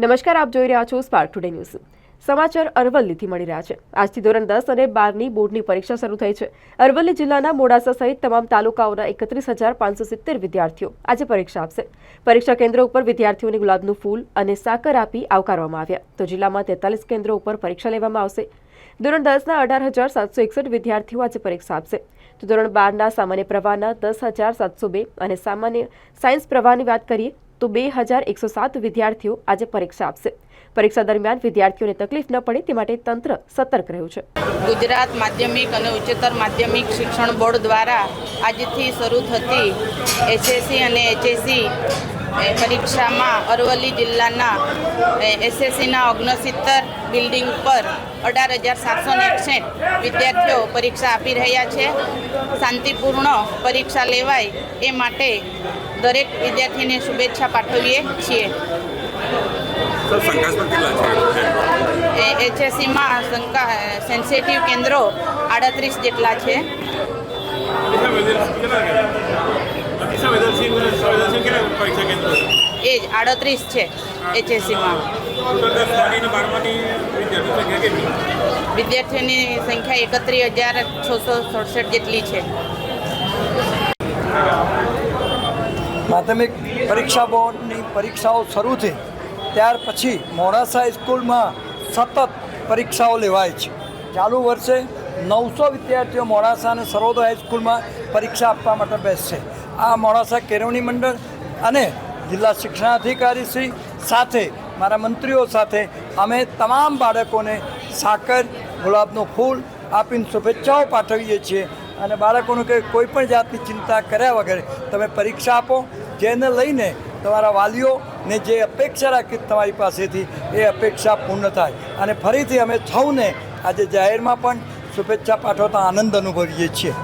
નમસ્કાર, આપ જોઈ રહ્યા છો સ્પાર્ક ટુડે ન્યૂઝ સમાચાર અરવલ્લીથી મળી રહ્યા છે. આજથી ધોરણ દસ અને બારની બોર્ડની પરીક્ષા શરૂ થઈ છે. અરવલ્લી જિલ્લાના મોડાસા સહિત તમામ તાલુકાઓના એકત્રીસ હજાર પાંચસો સિત્તેર વિદ્યાર્થીઓ આજે પરીક્ષા આપશે. પરીક્ષા કેન્દ્રો ઉપર વિદ્યાર્થીઓને ગુલાબનું ફૂલ અને સાકર આપી આવકારવામાં આવ્યા. તો જિલ્લામાં તેતાલીસ કેન્દ્રો ઉપર પરીક્ષા લેવામાં આવશે. ધોરણ દસના અઢાર હજાર સાતસો એકસઠ વિદ્યાર્થીઓ આજે પરીક્ષા આપશે. તો ધોરણ બારના સામાન્ય પ્રવાહના દસ હજાર સાતસો બે અને સામાન્ય સાયન્સ પ્રવાહની વાત કરીએ તો બે હજાર એકસો સાત વિદ્યાર્થીઓ આજે પરીક્ષા આપશે. પરીક્ષા દરમિયાન વિદ્યાર્થીઓને તકલીફ ન પડે તે માટે તંત્ર સતર્ક રહ્યું છે. ગુજરાત માધ્યમિક અને ઉચ્ચતર માધ્યમિક શિક્ષણ બોર્ડ દ્વારા આજથી શરૂ થતી એસએસસી અને એચએસસી પરીક્ષામાં અરવલ્લી જિલ્લાના એસએસસીના ઓગણસિત્તર બિલ્ડિંગ પર અઢાર હજાર સાતસો એકસઠ વિદ્યાર્થીઓ પરીક્ષા આપી રહ્યા છે. શાંતિપૂર્ણ પરીક્ષા લેવાય એ માટે દરેક વિદ્યાર્થીને શુભેચ્છા પાઠવીએ છીએ. એચએસસીમાં શંકા સેન્સિટિવ કેન્દ્રો આડત્રીસ જેટલા છે. સંવેદનશીલ સંવેદનશીલ કેટલા પરીક્ષા કેન્દ્ર? એ જ આડત્રીસ છે એચએસસીમાં. વિદ્યાર્થીઓની સંખ્યા એકત્રીસ હજાર છસો સડસઠ જેટલી છે. માધ્યમિક પરીક્ષા બોર્ડની પરીક્ષાઓ શરૂ થઈ ત્યાર પછી મોડાસા સ્કૂલમાં સતત પરીક્ષાઓ લેવાય છે. ચાલુ વર્ષે નવસો વિદ્યાર્થીઓ મોડાસા અને સર્વોદય હાઈસ્કૂલમાં પરીક્ષા આપવા માટે બેસશે. આ મોડાસા કેળવણી મંડળ અને જિલ્લા શિક્ષણાધિકારી શ્રી સાથે, મારા મંત્રીઓ સાથે અમે તમામ બાળકોને સાકર, ગુલાબનું ફૂલ આપીને શુભેચ્છાઓ પાઠવીએ છીએ. અને બાળકોનું કે કોઈ પણ જાતની ચિંતા કર્યા વગર તમે પરીક્ષા આપો, જેને લઈને તમારા વાલીઓને જે અપેક્ષા રાખી તમારી પાસેથી એ અપેક્ષા પૂર્ણ થાય. અને ફરીથી અમે સૌને આજે જાહેરમાં પણ શુભેચ્છા પાઠવતા આનંદ અનુભવીએ છીએ.